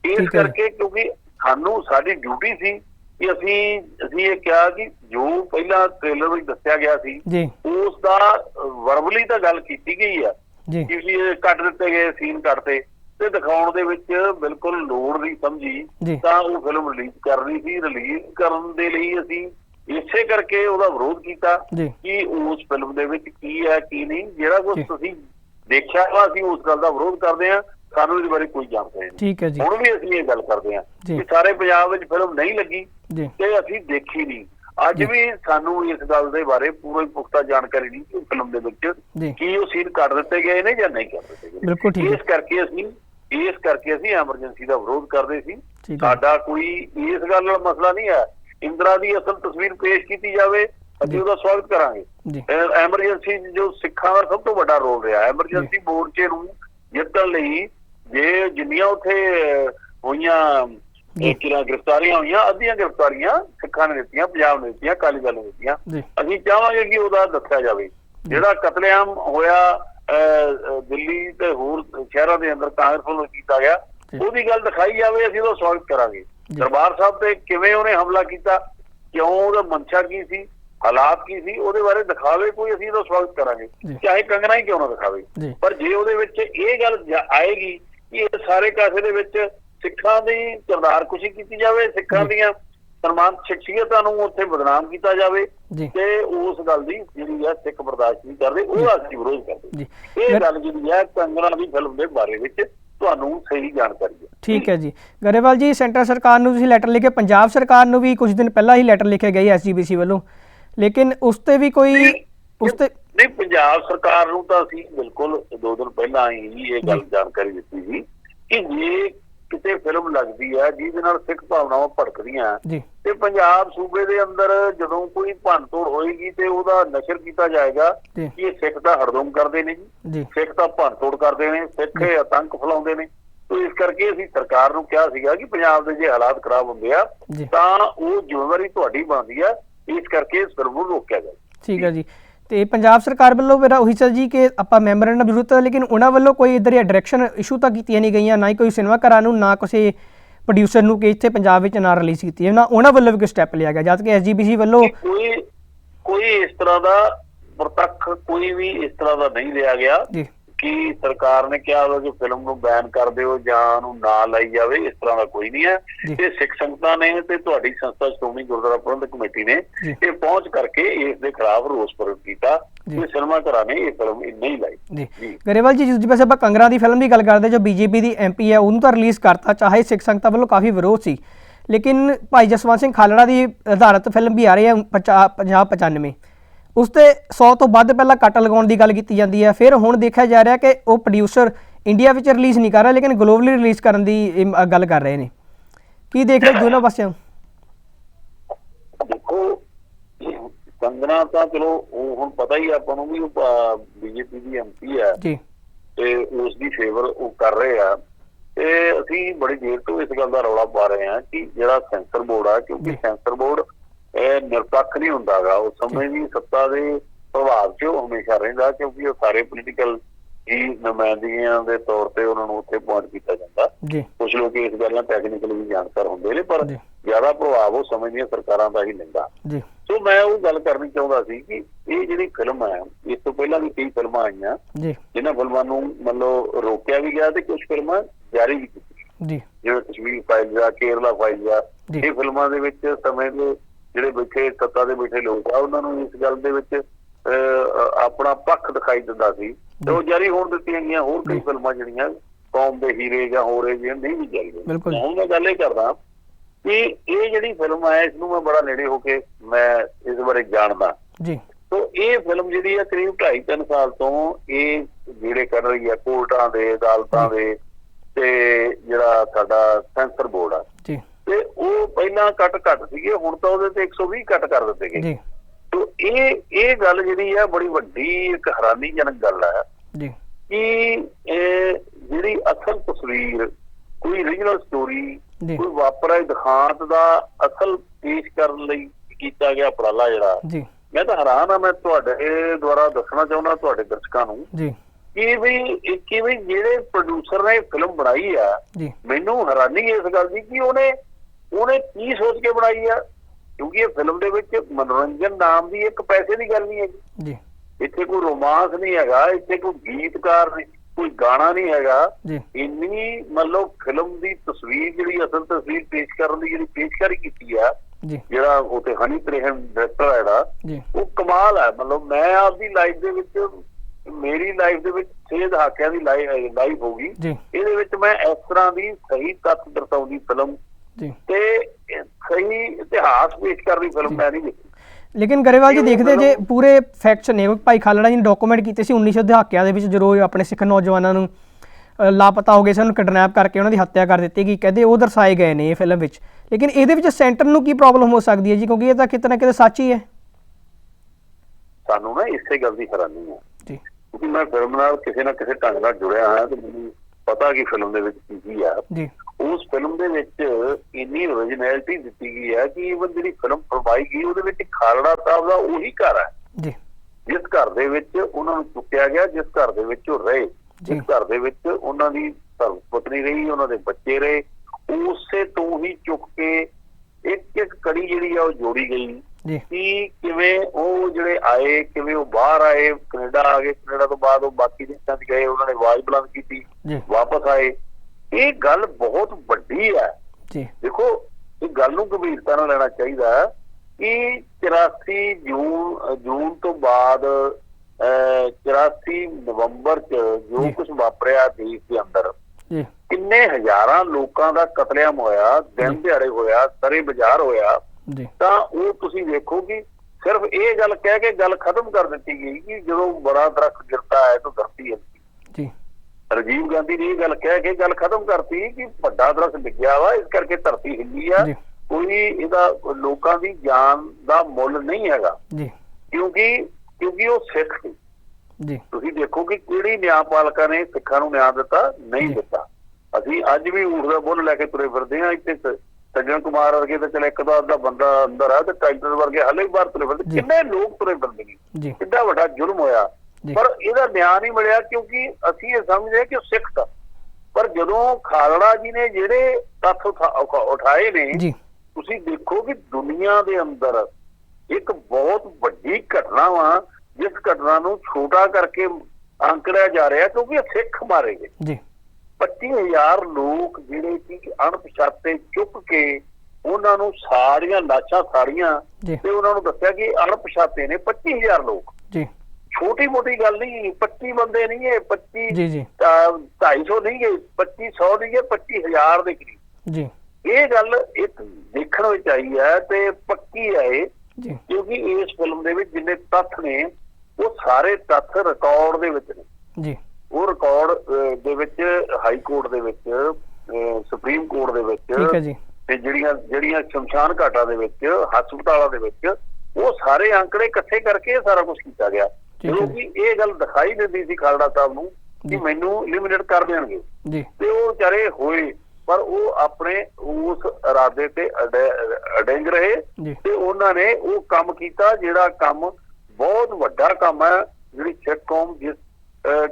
ਇਸ। ਕਰਕੇ ਕਿਉਂਕਿ ਸਾਨੂੰ ਸਾਡੀ ਡਿਊਟੀ ਸੀ ਕਿ ਅਸੀਂ ਅਸੀਂ ਇਹ ਕਿਹਾ ਕਿ ਜੋ ਪਹਿਲਾਂ ਟ੍ਰੇਲਰ ਵਿੱਚ ਦੱਸਿਆ ਗਿਆ ਸੀ ਜੀ। ਉਸ ਦਾ ਵਰਬਲੀ ਤਾਂ ਗੱਲ ਕੀਤੀ ਗਈ ਆ। ਜੀ। ਕਿ ਇਹ ਕੱਟ ਦਿੱਤੇ ਗਏ ਸੀਨ ਕੱਟਤੇ ਤੇ ਦਿਖਾਉਣ ਦੇ ਵਿੱਚ ਬਿਲਕੁਲ ਲੋੜ ਨਹੀਂ ਸਮਝੀ। ਤਾਂ ਉਹ ਫਿਲਮ ਰਿਲੀਜ਼ ਕਰਨੀ ਸੀ। ਰਿਲੀਜ਼ ਕਰਨ ਦੇ ਲਈ ਅਸੀਂ ਇਸੇ ਕਰਕੇ ਉਹਦਾ ਵਿਰੋਧ ਕੀਤਾ ਕਿ ਉਸ ਫਿਲਮ ਦੇ ਵਿੱਚ ਕੀ ਹੈ ਕੀ ਨਹੀਂ। ਜਿਹੜਾ ਕੁਝ। ਤੁਸੀਂ ਦੇਖਿਆ ਵਾ ਅਸੀਂ ਉਸ ਗੱਲ ਦਾ ਵਿਰੋਧ ਕਰਦੇ ਹਾਂ। ਸਾਨੂੰ ਇਹਦੇ ਬਾਰੇ ਕੋਈ ਜਾਣਕਾਰੀ ਨਹੀਂ। ਠੀਕ ਹੈ ਜੀ। ਹੁਣ ਵੀ ਅਸੀਂ ਇਹ ਗੱਲ ਕਰਦੇ ਹਾਂ। ਕਿ ਸਾਰੇ ਪੰਜਾਬ ਵਿੱਚ ਫਿਲਮ ਨਹੀਂ ਲੱਗੀ ਤੇ ਅਸੀਂ ਦੇਖੀ ਨਹੀਂ। ਅੱਜ। ਵੀ ਸਾਨੂੰ ਇਸ ਗੱਲ ਦੇ ਬਾਰੇ ਪੂਰੀ ਪੁਖਤਾ ਜਾਣਕਾਰੀ ਨਹੀਂ ਕਿ ਫਿਲਮ ਦੇ ਵਿੱਚ ਕੀ ਉਹ ਸੀਨ ਕੱਟ ਦਿੱਤੇ ਗਏ ਨੇ ਜਾਂ ਨਹੀਂ ਕੱਟ ਦਿੱਤੇ ਗਏ ਬਿਲਕੁਲ ਠੀਕ ਇਸ ਕਰਕੇ ਅਸੀਂ ਇਸ ਕਰਕੇ ਅਸੀਂ ਐਮਰਜੈਂਸੀ ਦਾ ਵਿਰੋਧ ਕਰਦੇ ਸੀ। ਸਾਡਾ ਕੋਈ ਇਸ ਗੱਲ ਨਾਲ ਮਸਲਾ ਨਹੀਂ ਹੈ। ਇੰਦਰਾ ਦੀ ਅਸਲ ਤਸਵੀਰ ਪੇਸ਼ ਕੀਤੀ ਜਾਵੇ। ਅਸੀਂ ਉਹਦਾ ਸਵਾਗਤ ਕਰਾਂਗੇ। ਐਮਰਜੈਂਸੀ ਜੋ ਸਿੱਖਾਂ ਦਾ ਸਭ ਤੋਂ ਵੱਡਾ ਰੋਲ ਰਿਹਾ ਐਮਰਜੈਂਸੀ ਮੋਰਚੇ ਨੂੰ ਜਿੱਤਣ ਲਈ ਜੇ ਜਿੰਨੀਆਂ ਉੱਥੇ ਹੋਈਆਂ ਕਿਹੜਾ ਗ੍ਰਿਫਤਾਰੀਆਂ ਹੋਈਆਂ ਅੱਧੀਆਂ ਗ੍ਰਿਫਤਾਰੀਆਂ ਸਿੱਖਾਂ ਨੇ ਦਿੱਤੀਆਂ ਪੰਜਾਬ ਨੇ ਦਿੱਤੀਆਂ ਅਕਾਲੀ ਦਲ ਨੇ ਦਿੱਤੀਆਂ। ਅਸੀਂ ਚਾਹਾਂਗੇ ਕਿ ਉਹਦਾ ਦੱਸਿਆ ਜਾਵੇ। ਜਿਹੜਾ ਕਤਲੇਆਮ ਹੋਇਆ ਦਿੱਲੀ ਤੇ ਹੋਰ ਸ਼ਹਿਰਾਂ ਦੇ ਅੰਦਰ ਕਾਂਗਰਸ ਵੱਲੋਂ ਕੀਤਾ ਗਿਆ। ਉਹਦੀ ਗੱਲ ਦਿਖਾਈ ਜਾਵੇ ਅਸੀਂ ਉਹਦਾ ਸਵਾਗਤ ਕਰਾਂਗੇ। ਦਰਬਾਰ ਸਾਹਿਬ ਤੇ ਕਿਵੇਂ ਉਹਨੇ ਹਮਲਾ ਕੀਤਾ ਕਿਉਂ ਉਹਦਾ ਮਨਸ਼ਾ ਕੀ ਸੀ ਹਾਲਾਤ ਕੀ ਸੀ ਉਹਦੇ ਬਾਰੇ ਦਿਖਾਵੇ ਕੋਈ ਅਸੀਂ ਉਹਦਾ ਸਵਾਗਤ ਕਰਾਂਗੇ। ਚਾਹੇ ਕੰਗਣਾ ਹੀ ਕਿਉਂ ਨਾ ਦਿਖਾਵੇ। ਪਰ ਜੇ ਉਹਦੇ ਵਿੱਚ ਇਹ ਗੱਲ ਆਏਗੀ ਕਿ ਇਹ ਸਾਰੇ ਕਾਸੇ ਦੇ ਵਿੱਚ ਸਿੱਖਾਂ ਦੀ ਕਿਰਦਾਰ ਕੁਸ਼ੀ ਕੀਤੀ ਜਾਵੇ ਸਿੱਖਾਂ। ਦੀਆਂ ਸਨਮਾਨ ਸ਼ਖਸੀਅਤਾਂ ਨੂੰ ਉੱਥੇ ਬਦਨਾਮ ਕੀਤਾ ਜਾਵੇ ਤੇ ਉਸ ਗੱਲ ਦੀ ਜਿਹੜੀ ਹੈ ਸਿੱਖ ਬਰਦਾਸ਼ਤ ਨਹੀਂ ਕਰਦੇ ਉਹਦਾ ਅਸੀਂ ਵਿਰੋਧ ਕਰਦੇ। ਇਹ ਗੱਲ ਜਿਹੜੀ ਹੈ ਕੰਗਣਾ ਦੀ ਫਿਲਮ ਦੇ ਬਾਰੇ ਵਿੱਚ ਤੁਹਾਨੂੰ ਸਹੀ ਜਾਣਕਾਰੀ ਹੈ। ਠੀਕ ਹੈ ਜੀ। ਗਰੇਵਾਲ ਜੀ ਸੈਂਟਰ ਸਰਕਾਰ ਨੂੰ ਤੁਸੀਂ ਲੈਟਰ ਲਿਖੇ ਪੰਜਾਬ ਸਰਕਾਰ ਨੂੰ ਵੀ ਕੁਝ ਦਿਨ ਪਹਿਲਾਂ ਹੀ ਲੈਟਰ ਲਿਖਿਆ ਗਿਆ ਐਸਜੀਬੀਸੀ ਵੱਲੋਂ। ਲੇਕਿਨ ਉਸ ਤੇ ਵੀ ਕੋਈ ਉਸ ਤੇ ਨਹੀਂ ਪੰਜਾਬ ਸਰਕਾਰ ਨੂੰ ਤਾਂ ਅਸੀਂ ਬਿਲਕੁਲ ਦੋ ਦਿਨ ਪਹਿਲਾਂ ਹੀ ਇਹ ਗੱਲ। ਜਾਣਕਾਰੀ ਦਿੱਤੀ ਸੀ ਕਿ ਜੇ ਕਿਤੇ ਫਿਲਮ ਲੱਗਦੀ ਹੈ ਜਿਹਦੇ ਨਾਲ ਸਿੱਖ ਭਾਵਨਾਵਾਂ ਭੜਕਦੀਆਂ ਤੇ ਪੰਜਾਬ ਸੂਬੇ ਦੇ ਅੰਦਰ ਜਦੋਂ ਕੋਈ ਭੰਨਤੋੜ ਹੋਏਗੀ ਤੇ ਉਹਦਾ ਨਸ਼ਰ ਕੀਤਾ ਜਾਏਗਾ ਕਿ ਇਹ ਸਿੱਖ ਦਾ ਹਰਦਮ ਕਰਦੇ ਨੇ ਜੀ। ਸਿੱਖ ਤਾਂ ਭੰਨਤੋੜ ਕਰਦੇ ਨੇ ਸਿੱਖ ਆਤੰਕ ਫੈਲਾਉਂਦੇ ਨੇ। ਤੋ ਇਸ ਕਰਕੇ ਅਸੀਂ ਸਰਕਾਰ ਨੂੰ ਕਿਹਾ ਸੀਗਾ ਕਿ ਪੰਜਾਬ ਦੇ ਜੇ ਹਾਲਾਤ ਖਰਾਬ ਹੁੰਦੇ ਆ ਤਾਂ ਉਹ ਜ਼ਿੰਮੇਵਾਰੀ ਤੁਹਾਡੀ ਬਣਦੀ ਆ ਇਸ ਕਰਕੇ ਇਸ ਨੂੰ ਰੋਕਿਆ ਜਾਏ ਠੀਕ ਹੈ ਜੀ। ਤੇ ਪੰਜਾਬ ਸਰਕਾਰ ਵੱਲੋਂ ਮੇਰਾ ਉਹੀ ਸਰ ਜੀ ਕਿ ਆਪਾਂ ਮੈਮੋਰੈਂਡਮ ਜ਼ਰੂਰਤ ਹੈ ਲੇਕਿਨ ਉਹਨਾਂ ਵੱਲੋਂ ਕੋਈ ਇਧਰ ਡਾਇਰੈਕਸ਼ਨ ਇਸ਼ੂ ਤਾਂ ਕੀਤੀਆਂ ਨਹੀਂ ਗਈਆਂ ਨਾ ਹੀ ਕੋਈ ਸਿਨੇਮਾ ਘਰਾਂ ਨੂੰ ਨਾ ਕਿਸੇ ਪ੍ਰੋਡਿਊਸਰ ਨੂੰ ਕਿ ਇੱਥੇ ਪੰਜਾਬ ਵਿੱਚ ਨਾ ਰਿਲੀਜ਼ ਕੀਤੀ ਹੈ। ਨਾ ਉਹਨਾਂ ਵੱਲੋਂ ਵੀ ਕੋਈ ਸਟੈਪ ਲਿਆ ਗਿਆ ਜਦ ਕਿ ਐਸਜੀਬੀਸੀ ਵੱਲੋਂ ਕੋਈ ਕੋਈ ਇਸ ਤਰ੍ਹਾਂ ਦਾ ਪ੍ਰਤੱਖ ਕੋਈ ਵੀ ਇਸ ਤਰ੍ਹਾਂ ਦਾ ਨਹੀਂ ਲਿਆ ਗਿਆ। ਜੀ। ਕਿ ਸਰਕਾਰ ਨੇ ਕਿਹਾ ਹੋਵੇ ਕਿ ਫਿਲਮ ਨੂੰ ਬੈਨ ਕਰ ਦਿਓ ਜਾਂ ਉਹਨੂੰ ਨਾ ਲਾਈ ਜਾਵੇ ਇਸ ਤਰ੍ਹਾਂ ਦਾ ਕੋਈ ਨਹੀਂ ਹੈ। ਤੇ ਸਿੱਖ ਸੰਗਤਾਂ ਨੇ ਤੇ ਤੁਹਾਡੀ ਸੰਸਥਾ ਸ਼੍ਰੋਮਣੀ ਗੁਰਦੁਆਰਾ ਪ੍ਰਬੰਧਕ ਕਮੇਟੀ ਨੇ। ਇਹ ਪਹੁੰਚ ਕਰਕੇ ਇਸ ਦੇ ਖਿਲਾਫ ਰੋਸ ਪ੍ਰਗਟ ਕੀਤਾ। ਕਿ ਸਿਨੇਮਾ ਘਰਾਂ ਨੇ ਇਹ ਫਿਲਮ ਨਹੀਂ ਲਾਈ ਜੀ ਗਰੇਵਾਲ ਜੀ ਜਿਸ ਵੈਸੇ ਆਪਾਂ ਕੰਗਰਾ ਦੀ ਫਿਲਮ ਦੀ ਗੱਲ ਕਰਦੇ ਜੋ ਬੀਜੇਪੀ ਦੀ ਐਮਪੀ ਹੈ ਉਹਨੂੰ ਤਾਂ ਰਿਲੀਜ਼ ਕਰਤਾ ਚਾਹੇ ਸਿੱਖ ਸੰਗਤਾਂ ਵੱਲੋਂ ਕਾਫੀ ਵਿਰੋਧ ਸੀ ਲੇਕਿਨ ਭਾਈ ਜਸਵੰਤ ਸਿੰਘ ਖਾਲੜਾ ਦੀ ਆਧਾਰਿਤ ਫਿਲਮ ਵੀ ਆ ਰਹੀ ਹੈ 50 95 ਉਸ ਤੇ 100 ਤੋਂ ਵੱਧ ਪਹਿਲਾਂ ਕੱਟ ਲਗਾਉਣ ਦੀ ਗੱਲ ਕੀਤੀ ਜਾਂਦੀ ਹੈ। ਫਿਰ ਹੁਣ ਦੇਖਿਆ ਜਾ ਰਿਹਾ ਕਿ ਉਹ ਪ੍ਰੋਡਿਊਸਰ ਇੰਡੀਆ ਵਿੱਚ ਰਿਲੀਜ਼ ਨਹੀਂ ਕਰ ਰਿਹਾ ਲੇਕਿਨ ਗਲੋਬਲੀ ਰਿਲੀਜ਼ ਕਰਨ ਦੀ ਗੱਲ ਕਰ ਰਹੇ ਨੇ। ਕੀ ਦੇਖ ਰਹੇ ਦੋਨੋਂ ਪਾਸਿਆਂ ਦੇਖੋ ਕੰਗਨਾ ਤਾਂ ਚਲੋ ਉਹ ਹੁਣ ਪਤਾ ਹੀ ਆਪਾਂ ਨੂੰ ਵੀ ਉਹ ਬੀਜੇਪੀ ਦੀ ਐਮਪੀ ਆ ਜੀ। ਤੇ ਉਸ ਦੀ ਫੇਵਰ ਉਹ ਕਰ ਰਹੇ ਆ। ਤੇ ਅਸੀਂ ਬੜੀ ਦੇਰ ਤੋਂ ਇਸ ਗੱਲ ਦਾ ਰੌਲਾ ਪਾ ਰਹੇ ਆ ਕਿ ਜਿਹੜਾ ਸੈਂਸਰ ਬੋਰਡ ਆ ਕਿਉਂਕਿ। ਸੈਂਸਰ ਬੋਰਡ ਇਹ ਨਿਰਪੱਖ ਨਹੀਂ ਹੁੰਦਾਗਾ। ਉਹ ਸਮੇਂ ਦੀ ਸੱਤਾ ਦੇ ਪ੍ਰਭਾਵ 'ਚ ਹਮੇਸ਼ਾ ਰਹਿੰਦਾ ਕਿਉਂਕਿ ਉਹ ਸਾਰੇ ਪੋਲੀਟੀਕਲ ਹੀ ਨੁਮਾਇੰਦਗੀਆਂ ਦੇ ਤੌਰ ਤੇ ਉਹਨਾਂ ਨੂੰ ਉੱਥੇ ਪਹੁੰਚ ਕੀਤਾ ਜਾਂਦਾ। ਕੁਝ ਲੋਕ ਇਸ ਗੱਲ ਨਾਲ ਟੈਕਨੀਕਲ ਵੀ ਜਾਣਕਾਰ ਹੁੰਦੇ ਨੇ ਪਰ। ਜ਼ਿਆਦਾ ਪ੍ਰਭਾਵ ਉਹ ਸਮੇਂ ਦੀਆਂ ਸਰਕਾਰਾਂ ਦਾ ਹੀ ਲੈਂਦਾ। ਸੋ ਮੈਂ ਉਹ ਗੱਲ ਕਰਨੀ ਚਾਹੁੰਦਾ ਸੀ ਕਿ ਇਹ ਜਿਹੜੀ ਫਿਲਮ ਹੈ ਇਸ ਤੋਂ ਪਹਿਲਾਂ ਵੀ ਕਈ ਫਿਲਮਾਂ ਆਈਆਂ ਜਿਨ੍ਹਾਂ ਫਿਲਮਾਂ ਨੂੰ ਮਤਲਬ ਰੋਕਿਆ ਵੀ ਗਿਆ ਤੇ ਕੁਝ ਫਿਲਮਾਂ ਜਾਰੀ ਵੀ ਕੀਤੀਆਂ। ਜੀ। ਜਿਵੇਂ ਕਸ਼ਮੀਰ ਫਾਈਲ ਜਾਂ ਕੇਰਲਾ ਫਾਈਲ ਜੀ। ਇਹ ਫਿਲਮਾਂ ਦੇ ਵਿੱਚ ਸਮੇਂ ਦੇ ਜਿਹੜੇ ਬੈਠੇ ਸੱਤਾ ਦੇ ਬੈਠੇ ਲੋਕ ਆ ਉਹਨਾਂ ਨੂੰ ਇਸ ਗੱਲ ਦੇ ਵਿੱਚ ਆਪਣਾ ਪੱਖ ਦਿਖਾਈ ਦਿੰਦਾ ਸੀ ਤੇ ਉਹ ਜਾਰੀ ਹੋਣ ਦਿੱਤੀਆਂ ਗਈਆਂ ਹੋਰ ਕਈ। ਫਿਲਮਾਂ ਜਿਹੜੀਆਂ ਕੌਮ ਦੇ ਹੀਰੇ ਜਾਂ ਹੋਰ ਇਹ ਜਿਹੜੀਆਂ ਨਹੀਂ ਵੀ ਜਾਰੀ। ਬਿਲਕੁਲ। ਹੁਣ ਮੈਂ ਗੱਲ ਇਹ ਕਰਦਾ ਕਿ ਇਹ ਜਿਹੜੀ ਫਿਲਮ ਹੈ ਇਸ ਨੂੰ ਮੈਂ ਬੜਾ ਨੇੜੇ ਹੋ ਕੇ ਮੈਂ ਇਸ ਬਾਰੇ ਜਾਣਦਾ ਜੀ ਤੋ ਇਹ ਫਿਲਮ ਜਿਹੜੀ ਆ ਕਰੀਬ 2.5 3 ਸਾਲ ਤੋਂ ਇਹ ਜਿਹੜੇ ਕਰ ਰਹੀ ਆ ਕੋਰਟਾਂ ਦੇ ਅਦਾਲਤਾਂ ਦੇ ਤੇ ਜਿਹੜਾ ਸਾਡਾ ਸੈਂਸਰ ਬੋਰਡ ਆ ਜੀ ਤੇ ਉਹ ਪਹਿਲਾਂ ਕੱਟ ਘੱਟ ਸੀਗੇ ਹੁਣ ਤਾਂ ਉਹਦੇ ਤੇ 120 ਕੱਟ ਕਰ ਦਿੱਤੇ ਗਏ। ਜੀ। ਤੋ ਇਹ ਇਹ ਗੱਲ ਜਿਹੜੀ ਆ ਬੜੀ ਵੱਡੀ ਇੱਕ ਹੈਰਾਨੀਜਨਕ ਗੱਲ ਹੈ ਜੀ। ਕਿ ਇਹ ਜਿਹੜੀ ਅਸਲ ਤਸਵੀਰ ਕੋਈ ਰੀਜਨਲ ਸਟੋਰੀ ਕੋਈ ਵਾਪਰਿਆ ਦਿਖਾਂਤ ਦਾ ਅਸਲ ਪੇਸ਼ ਕਰਨ ਲਈ ਕੀਤਾ ਗਿਆ ਉਪਰਾਲਾ ਜਿਹੜਾ ਜੀ। ਮੈਂ ਤਾਂ ਹੈਰਾਨ ਆ ਮੈਂ ਤੁਹਾਡੇ ਦੁਆਰਾ ਦੱਸਣਾ ਚਾਹੁੰਦਾ ਤੁਹਾਡੇ ਦਰਸ਼ਕਾਂ ਨੂੰ। ਜੀ। ਕਿ ਵੀ ਇਹ ਕਿ ਵੀ ਜਿਹੜੇ ਪ੍ਰੋਡਿਊਸਰ ਨੇ ਫਿਲਮ ਬਣਾਈ ਆ ਮੈਨੂੰ ਹੈਰਾਨੀ ਇਸ ਗੱਲ ਦੀ ਕਿ ਉਹਨੇ ਉਹਨੇ ਕੀ ਸੋਚ ਕੇ ਬਣਾਈ ਆ? ਕਿਉਂਕਿ ਇਹ ਫਿਲਮ ਦੇ ਵਿੱਚ ਮਨੋਰੰਜਨ ਨਾਮ ਦੀ ਇੱਕ ਪੈਸੇ ਦੀ ਗੱਲ ਨਹੀਂ ਹੈਗੀ। ਜੀ। ਇੱਥੇ ਕੋਈ ਰੋਮਾਂਸ ਨਹੀਂ ਹੈਗਾ ਇੱਥੇ ਕੋਈ ਗੀਤਕਾਰ ਨਹੀਂ ਕੋਈ ਗਾਣਾ ਨਹੀਂ ਹੈਗਾ। ਇੰਨੀ ਮਤਲਬ ਫਿਲਮ ਦੀ ਤਸਵੀਰ ਜਿਹੜੀ ਅਸਲ ਤਸਵੀਰ ਪੇਸ਼ ਕਰਨ ਦੀ ਜਿਹੜੀ ਪੇਸ਼ਕਾਰੀ ਕੀਤੀ ਆ ਜਿਹੜਾ ਉਤੇ ਹਨੀ ਤ੍ਰੇਹਨ ਡਾਇਰੈਕਟਰ ਹੈ ਜਿਹੜਾ ਜੀ। ਉਹ ਕਮਾਲ ਹੈ ਮਤਲਬ ਮੈਂ ਆਪਦੀ ਲਾਈਫ ਦੇ ਵਿੱਚ ਮੇਰੀ ਲਾਈਫ ਦੇ ਵਿੱਚ 6 ਦਹਾਕਿਆਂ ਦੀ ਲਾਈਫ ਹੋ ਗਈ। ਇਹਦੇ ਵਿੱਚ ਮੈਂ ਇਸ ਤਰ੍ਹਾਂ ਦੀ ਸਹੀ ਤੱਥ ਦਰਸਾਉਂਦੀ ਫਿਲਮ ਤੇ ਸਹੀ ਇਤਿਹਾਸ ਪੇਸ਼ ਕਰਦੀ ਫਿਲਮ ਮੈਂ ਨਹੀਂ ਦੇਖੀ। ਲੇਕਿਨ ਗਰੇਵਾਲ ਜੀ ਦੇਖਦੇ ਜੇ ਪੂਰੇ ਫੈਕਟਸ ਨੇ ਭਾਈ ਖਾਲੜਾ ਜੀ ਨੇ ਡਾਕੂਮੈਂਟ ਕੀਤੇ ਸੀ 1900 ਦਹਾਕਿਆਂ ਦੇ ਵਿੱਚ ਜਦੋਂ ਆਪਣੇ ਸਿੱਖ ਨੌਜਵਾਨਾਂ ਨੂੰ ਲਾਪਤਾ ਹੋ ਗਏ ਸਨ ਕਿਡਨੈਪ ਕਰਕੇ ਉਹਨਾਂ ਦੀ ਹੱਤਿਆ ਕਰ ਦਿੱਤੀ ਗਈ। ਕਹਿੰਦੇ ਉਹ ਦਰਸਾਏ ਗਏ ਨੇ ਇਹ ਫਿਲਮ ਵਿੱਚ। ਲੇਕਿਨ ਇਹਦੇ ਵਿੱਚ ਸੈਂਟਰ ਨੂੰ ਕੀ ਪ੍ਰੋਬਲਮ ਹੋ ਸਕਦੀ ਹੈ ਜੀ? ਕਿਉਂਕਿ ਇਹ ਤਾਂ ਕਿਤੇ ਨਾ ਕਿਤੇ ਸੱਚ ਹੀ ਹੈ। ਸਾਨੂੰ ਨਾ ਇਸੇ ਗੱਲ ਦੀ ਹੈਰਾਨੀ ਹੈ। ਜੀ। ਕਿਉਂਕਿ ਮੈਂ ਫਿਲਮ ਨਾਲ ਕਿਸੇ ਨਾ ਕਿਸੇ ਢੰਗ ਨਾਲ ਜੁੜਿਆ ਹਾਂ ਤੇ ਮੈਨੂੰ ਪਤਾ ਕਿ ਫਿਲਮ ਦੇ ਵਿੱਚ ਕੀ ਕੀ ਆ ਜੀ। ਉਸ ਫਿਲਮ ਦੇ ਵਿੱਚ ਇੰਨੀ ਓਰੀਜਨੈਲਿਟੀ ਦਿੱਤੀ ਗਈ ਹੈ ਕਿ ਇਵਨ ਜਿਹੜੀ ਫਿਲਮ ਫਰਮਾਈ ਗਈ ਉਹਦੇ ਵਿੱਚ ਖਾਲੜਾ ਸਾਹਿਬ ਦਾ ਉਹੀ ਘਰ ਹੈ। ਜੀ। ਜਿਸ ਘਰ ਦੇ ਵਿੱਚ ਉਹਨਾਂ ਨੂੰ ਚੁੱਕਿਆ ਗਿਆ ਜਿਸ ਘਰ ਦੇ ਵਿੱਚ ਉਹ ਰਹੇ। ਜਿਸ ਘਰ ਦੇ ਵਿੱਚ ਉਹਨਾਂ ਦੀ ਪਤਨੀ ਰਹੀ ਉਹਨਾਂ ਦੇ ਬੱਚੇ ਰਹੇ। ਉਸੇ ਤੋਂ ਹੀ ਚੁੱਕ ਕੇ ਇੱਕ ਇੱਕ ਕੜੀ ਜਿਹੜੀ ਆ ਉਹ ਜੋੜੀ ਗਈ ਜੀ। ਕਿ ਕਿਵੇਂ ਉਹ ਜਿਹੜੇ ਆਏ ਕਿਵੇਂ ਉਹ ਬਾਹਰ ਆਏ ਕੈਨੇਡਾ ਆ ਗਏ। ਕੈਨੇਡਾ ਤੋਂ ਬਾਅਦ ਉਹ ਬਾਕੀ ਦੇਸ਼ਾਂ 'ਚ ਗਏ ਉਹਨਾਂ ਨੇ ਆਵਾਜ਼ ਬੁਲੰਦ ਕੀਤੀ। ਵਾਪਸ ਆਏ। ਇਹ ਗੱਲ ਬਹੁਤ ਵੱਡੀ ਹੈ। ਜੀ। ਦੇਖੋ ਇਹ ਗੱਲ ਨੂੰ ਗੰਭੀਰਤਾ ਨਾਲ ਲੈਣਾ ਚਾਹੀਦਾ ਕਿ 84 ਜੂਨ ਜੂਨ ਤੋਂ ਬਾਅਦ ਅ, 84 ਨਵੰਬਰ ਚ ਜੋ। ਕੁਝ ਵਾਪਰਿਆ ਦੇਸ਼ ਦੇ ਅੰਦਰ ਜੀ। ਕਿੰਨੇ ਹਜ਼ਾਰਾਂ ਲੋਕਾਂ ਦਾ ਕਤਲੇਆਮ ਹੋਇਆ ਦਿਨ। ਦਿਹਾੜੇ ਹੋਇਆ ਸਾਰੇ ਬਾਜ਼ਾਰ ਹੋਇਆ ਜੀ। ਤਾਂ ਉਹ ਤੁਸੀਂ ਵੇਖੋ ਕਿ ਸਿਰਫ ਇਹ ਗੱਲ ਕਹਿ ਕੇ ਗੱਲ ਖਤਮ ਕਰ ਦਿੱਤੀ ਗਈ ਕਿ ਜਦੋਂ ਬੜਾ ਦਰਖਤ ਗਿਰਤਾ ਹੈ ਤਾਂ ਧਰਤੀ ਹਿਲਦੀ। ਜੀ। ਰਾਜੀਵ ਗਾਂਧੀ ਨੇ ਇਹ ਗੱਲ ਕਹਿ ਕੇ ਗੱਲ ਖਤਮ ਕਰਤੀ ਕਿ ਵੱਡਾ ਦਰਖਤ ਡਿੱਗਿਆ ਵਾ ਇਸ ਕਰਕੇ ਧਰਤੀ ਹਿੱਲੀ ਆ। ਕੋਈ ਇਹਦਾ ਲੋਕਾਂ ਦੀ ਜਾਨ ਦਾ ਮੁੱਲ ਨਹੀਂ ਹੈਗਾ। ਜੀ। ਕਿਉਂਕਿ ਕਿਉਂਕਿ ਉਹ ਸਿੱਖ ਸੀ। ਜੀ। ਤੁਸੀਂ ਦੇਖੋ ਕਿ ਕਿਹੜੀ ਨਿਆਂਪਾਲਕਾ ਨੇ ਸਿੱਖਾਂ ਨੂੰ ਨਿਆਂ ਦਿੱਤਾ ਨਹੀਂ। ਦਿੱਤਾ। ਅਸੀਂ ਅੱਜ ਵੀ ਊਠ ਦਾ ਬੁੱਲ ਲੈ ਕੇ ਤੁਰੇ ਫਿਰਦੇ ਹਾਂ ਇੱਥੇ। ਸੱਜਣ ਕੁਮਾਰ ਵਰਗੇ ਤੇ ਚਲੇ ਇੱਕ ਦਾ ਅੱਧਾ ਬੰਦਾ ਅੰਦਰ ਆ ਤੇ ਟਾਈਟਲ ਵਰਗੇ ਹਲੇ ਵੀ ਬਾਹਰ ਤੁਰੇ ਫਿਰਦੇ। ਕਿੰਨੇ ਲੋਕ ਤੁਰੇ ਫਿਰਦੇ ਨੇ। ਜੀ। ਕਿੰਨਾ ਵੱਡਾ ਜੁਰਮ ਹੋਇਆ। ਪਰ ਇਹਦਾ ਨਿਆਂ ਨਹੀਂ ਮਿਲਿਆ ਕਿਉਂਕਿ ਅਸੀਂ ਇਹ ਸਮਝਦੇ ਕਿ ਸਿੱਖ ਸੀ ਪਰ ਜਦੋਂ ਖਾਲੜਾ ਜੀ ਨੇ ਜਿਹੜੇ ਤੱਥ ਉਠਾ- ਉਠਾ- ਉਠਾਏ ਨੇ ਜੀ। ਤੁਸੀਂ ਦੇਖੋ ਕਿ ਦੁਨੀਆ ਦੇ ਅੰਦਰ ਇੱਕ ਬਹੁਤ ਵੱਡੀ ਘਟਨਾ ਵਾ ਜਿਸ ਘਟਨਾ ਨੂੰ ਛੋਟਾ ਕਰਕੇ ਅੰਕੜਿਆ ਜਾ ਰਿਹਾ ਕਿਉਂਕਿ ਸਿੱਖ ਮਾਰੇ ਗਏ। ਜੀ। 25000 ਲੋਕ ਜਿਹੜੇ ਕਿ ਅਣਪਛਾਤੇ ਚੁੱਕ ਕੇ ਉਹਨਾਂ ਨੂੰ ਸਾਰੀਆਂ ਲਾਸ਼ਾਂ ਸਾੜੀਆਂ ਜੀ। ਤੇ ਉਹਨਾਂ ਨੂੰ ਦੱਸਿਆ ਕਿ ਅਣਪਛਾਤੇ ਨੇ 25000 ਲੋਕ। ਜੀ। ਛੋਟੀ ਮੋਟੀ ਗੱਲ ਨਹੀਂ 25 ਬੰਦੇ ਨਹੀਂ ਇਹ 25 ਜੀ ਜੀ। 250 ਨਹੀਂ ਗਏ 2500 ਨਹੀਂ ਗਏ 25000 ਦੇ ਕਰੀਬ। ਜੀ। ਇਹ ਗੱਲ ਇੱਕ ਦੇਖਣ ਵਿੱਚ ਆਈ ਹੈ ਤੇ ਪੱਕੀ ਹੈ ਇਹ ਜੀ। ਕਿਉਂਕਿ ਇਸ ਫਿਲਮ ਦੇ ਵਿੱਚ ਜਿੰਨੇ ਤੱਥ ਨੇ ਉਹ ਸਾਰੇ ਤੱਥ ਰਿਕਾਰਡ ਦੇ ਵਿੱਚ ਨੇ। ਜੀ। ਉਹ ਰਿਕਾਰਡ ਦੇ ਵਿੱਚ ਹਾਈ ਕੋਰਟ ਦੇ ਵਿੱਚ ਸੁਪਰੀਮ ਕੋਰਟ ਦੇ ਵਿੱਚ ਠੀਕ ਹੈ ਜੀ। ਤੇ ਜਿਹੜੀਆਂ ਜਿਹੜੀਆਂ ਸ਼ਮਸ਼ਾਨ ਘਾਟਾਂ ਦੇ ਵਿੱਚ ਹਸਪਤਾਲਾਂ ਦੇ ਵਿੱਚ ਉਹ ਸਾਰੇ ਅੰਕੜੇ ਇਕੱਠੇ ਕਰਕੇ ਇਹ ਸਾਰਾ ਕੁਝ ਕੀਤਾ ਗਿਆ। ਠੀਕ ਹੈ ਜਦੋਂ ਕਿ ਇਹ ਗੱਲ ਦਿਖਾਈ ਦਿੰਦੀ ਸੀ ਖਾਲੜਾ ਸਾਹਿਬ ਨੂੰ। ਕਿ ਮੈਨੂੰ ਐਲੀਮੀਨੇਟ ਕਰ ਦੇਣਗੇ। ਜੀ। ਤੇ ਉਹ ਵਿਚਾਰੇ ਹੋਏ ਪਰ ਉਹ ਆਪਣੇ ਉਸ ਇਰਾਦੇ ਤੇ ਅੜਿੰਗ ਰਹੇ ਤੇ ਉਹਨਾਂ ਨੇ ਉਹ ਕੰਮ ਕੀਤਾ ਜਿਹੜਾ ਕੰਮ ਬਹੁਤ ਵੱਡਾ ਕੰਮ ਹੈ ਜਿਹੜੀ ਸਿੱਖ ਕੌਮ ਜਿਸ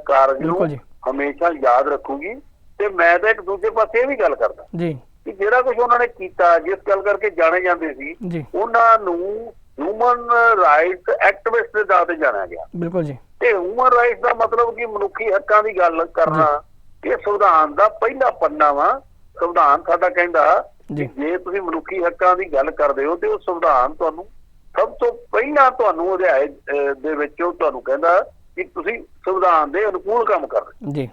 ਕਾਰਜ ਨੂੰ। ਹਮੇਸ਼ਾ ਯਾਦ ਰੱਖੂਗੀ। ਤੇ ਮੈਂ ਤਾਂ ਇੱਕ ਦੂਜੇ ਪਾਸੇ ਇਹ ਵੀ ਗੱਲ ਕਰਦਾ ਜੀ। ਕਿ ਜਿਹੜਾ ਕੁਝ ਉਹਨਾਂ ਨੇ ਕੀਤਾ ਜਿਸ ਗੱਲ ਕਰਕੇ ਜਾਣੇ ਜਾਂਦੇ ਸੀ ਉਹਨਾਂ ਨੂੰ ਹਿਊਮਨ ਰਾਈਟਸ ਐਕਟਿਵਿਸਟ ਦੇ ਨਾਂ ਤੇ ਜਾਣਿਆ ਗਿਆ ਬਿਲਕੁਲ ਜੀ ਤੇ ਹਿਊਮਨ ਰਾਈਟਸ ਦਾ ਮਤਲਬ ਕਿ ਮਨੁੱਖੀ ਹੱਕਾਂ ਦੀ ਗੱਲ ਕਰਨਾ ਇਹ ਸੰਵਿਧਾਨ ਦਾ ਪਹਿਲਾ ਪੰਨਾ ਵਾ ਸੰਵਿਧਾਨ ਸਾਡਾ ਕਹਿੰਦਾ ਜੀ। ਤੁਸੀਂ ਮਨੁੱਖੀ ਹੱਕਾਂ ਦੀ ਗੱਲ ਕਰਦੇ ਹੋ ਤੇ ਉਹ ਸੰਵਿਧਾਨ ਤੁਹਾਨੂੰ ਸਭ ਤੋਂ ਪਹਿਲਾਂ ਤੁਹਾਨੂੰ ਅਧਿਆਇ ਦੇ ਵਿੱਚ ਉਹ ਤੁਹਾਨੂੰ ਕਹਿੰਦਾ ਕਿ ਤੁਸੀਂ ਸੰਵਿਧਾਨ ਦੇ ਅਨੁਕੂਲ ਕੰਮ ਕਰ ਰਹੇ ਜੀ।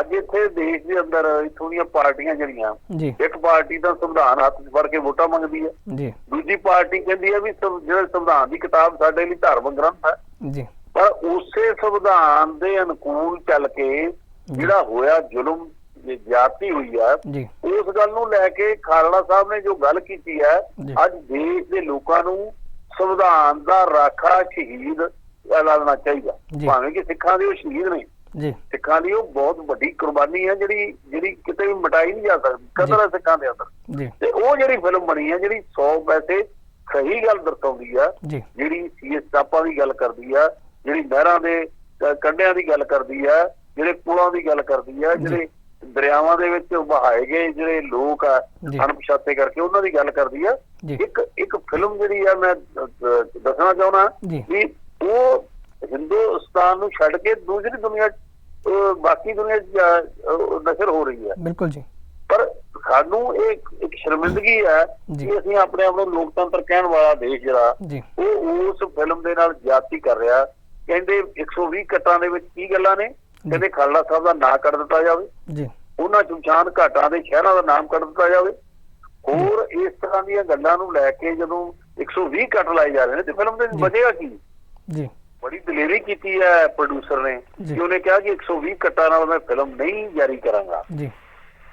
ਅੱਜ ਇੱਥੇ ਦੇਸ਼ ਦੇ ਅੰਦਰ ਇਥੋਂ ਦੀਆਂ ਪਾਰਟੀਆਂ ਜਿਹੜੀਆਂ ਇੱਕ ਪਾਰਟੀ ਤਾਂ ਸੰਵਿਧਾਨ ਹੱਥ 'ਚ ਫੜ ਕੇ ਵੋਟਾਂ ਮੰਗਦੀ ਹੈ। ਜੀ। ਦੂਜੀ ਪਾਰਟੀ ਕਹਿੰਦੀ ਹੈ ਵੀ ਜਿਹੜਾ ਸੰਵਿਧਾਨ ਦੀ ਕਿਤਾਬ ਸਾਡੇ ਲਈ ਧਾਰਮਿਕ ਗ੍ਰੰਥ ਹੈ। ਜੀ। ਪਰ ਉਸੇ ਸੰਵਿਧਾਨ ਦੇ ਅਨੁਕੂਲ ਚੱਲ ਕੇ ਜਿਹੜਾ ਹੋਇਆ ਜ਼ੁਲਮ ਜੇ ਜ਼ਿਆਦਤੀ ਹੋਈ ਜੀ। ਉਸ ਗੱਲ ਨੂੰ ਲੈ ਕੇ ਖਾਲੜਾ ਸਾਹਿਬ ਨੇ ਜੋ ਗੱਲ ਕੀਤੀ ਹੈ। ਅੱਜ ਦੇਸ਼ ਦੇ ਲੋਕਾਂ ਨੂੰ ਸੰਵਿਧਾਨ ਦਾ ਰਾਖਾ ਸ਼ਹੀਦ ਐਲਾਨਣਾ ਚਾਹੀਦਾ। ਭਾਵੇਂ ਕਿ ਸਿੱਖਾਂ ਦੇ ਉਹ ਸ਼ਹੀਦ ਨੇ। ਜੀ। ਸਿੱਖਾਂ ਦੀ ਉਹ ਬਹੁਤ ਵੱਡੀ ਕੁਰਬਾਨੀ ਹੈ ਜਿਹੜੀ ਜਿਹੜੀ ਕਿਤੇ ਵੀ ਮਿਟਾਈ ਨਹੀਂ ਜਾ ਸਕਦੀ ਕਦਰ ਹੈ ਸਿੱਖਾਂ ਦੇ ਅੰਦਰ। ਜੀ। ਤੇ ਉਹ ਜਿਹੜੀ ਫਿਲਮ ਬਣੀ ਹੈ ਜਿਹੜੀ 100 ਪੈਸੇ ਸਹੀ ਗੱਲ ਦਰਸਾਉਂਦੀ ਆ ਜਿਹੜੀ ਸੀਐਸ ਟਾਪਾਂ ਦੀ ਗੱਲ ਕਰਦੀ ਆ ਜਿਹੜੀ ਨਹਿਰਾਂ ਦੇ ਕੰਢਿਆਂ ਦੀ ਗੱਲ ਕਰਦੀ ਆ ਜਿਹੜੇ ਪੁਲਾਂ ਦੀ ਗੱਲ ਕਰਦੀ ਆ ਜਿਹੜੇ ਦਰਿਆਵਾਂ ਦੇ ਵਿੱਚ ਵਹਾਏ ਗਏ ਜਿਹੜੇ ਲੋਕ ਆ। ਅਣਪਛਾਤੇ ਕਰਕੇ ਉਹਨਾਂ ਦੀ ਗੱਲ ਕਰਦੀ ਆ। ਇੱਕ ਇੱਕ ਫਿਲਮ ਜਿਹੜੀ ਆ ਮੈਂ ਦੱਸਣਾ ਚਾਹੁੰਦਾ। ਵੀ ਉਹ ਹਿੰਦੁਸਤਾਨ ਨੂੰ ਛੱਡ ਕੇ ਦੂਸਰੀ ਦੁਨੀਆ ਬਾਕੀ ਦੁਨੀਆ ਨਸ਼ਰ ਹੋ ਰਹੀ ਆ ਬਿਲਕੁਲ ਜੀ। ਪਰ ਸਾਨੂੰ ਇਹ ਇੱਕ- ਸ਼ਰਮਿੰਦਗੀ ਹੈ। ਕਿ ਅਸੀਂ ਆਪਣੇ ਆਪ ਨੂੰ ਲੋਕਤੰਤਰ ਕਹਿਣ ਵਾਲਾ ਦੇਸ਼ ਜਿਹੜਾ ਉਹ ਉਸ ਫਿਲਮ ਦੇ ਨਾਲ ਜ਼ਿਆਦਤੀ ਕਰ ਰਿਹਾ। ਕਹਿੰਦੇ 120 ਕੱਟਾਂ ਦੇ ਵਿੱਚ ਕੀ ਗੱਲਾਂ ਨੇ? ਕਹਿੰਦੇ ਖਾਲੜਾ ਸਾਹਿਬ ਦਾ ਨਾਂ ਕੱਢ ਦਿੱਤਾ ਜਾਵੇ। ਜੀ। ਉਹਨਾਂ ਚਮਸ਼ਾਨ ਘਾਟਾਂ ਦੇ ਸ਼ਹਿਰਾਂ ਦਾ ਨਾਮ ਕੱਢ ਦਿੱਤਾ ਜਾਵੇ। ਹੋਰ ਇਸ ਤਰ੍ਹਾਂ ਦੀਆਂ ਗੱਲਾਂ ਨੂੰ ਲੈ ਕੇ ਜਦੋਂ 120 ਕੱਟ ਲਾਏ ਜਾ ਰਹੇ ਨੇ ਤੇ ਫਿਲਮ ਦੇ। ਵਜ੍ਹਾ ਕੀ? ਜੀ। ਬੜੀ ਦਲੇਰੀ ਕੀਤੀ ਹੈ ਪ੍ਰੋਡਿਊਸਰ ਨੇ। ਕਿ ਉਹਨੇ ਕਿਹਾ ਕਿ 120 ਕੱਟਾਂ ਨਾਲ ਮੈਂ ਫਿਲਮ ਨਹੀਂ ਜਾਰੀ ਕਰਾਂਗਾ ਜੀ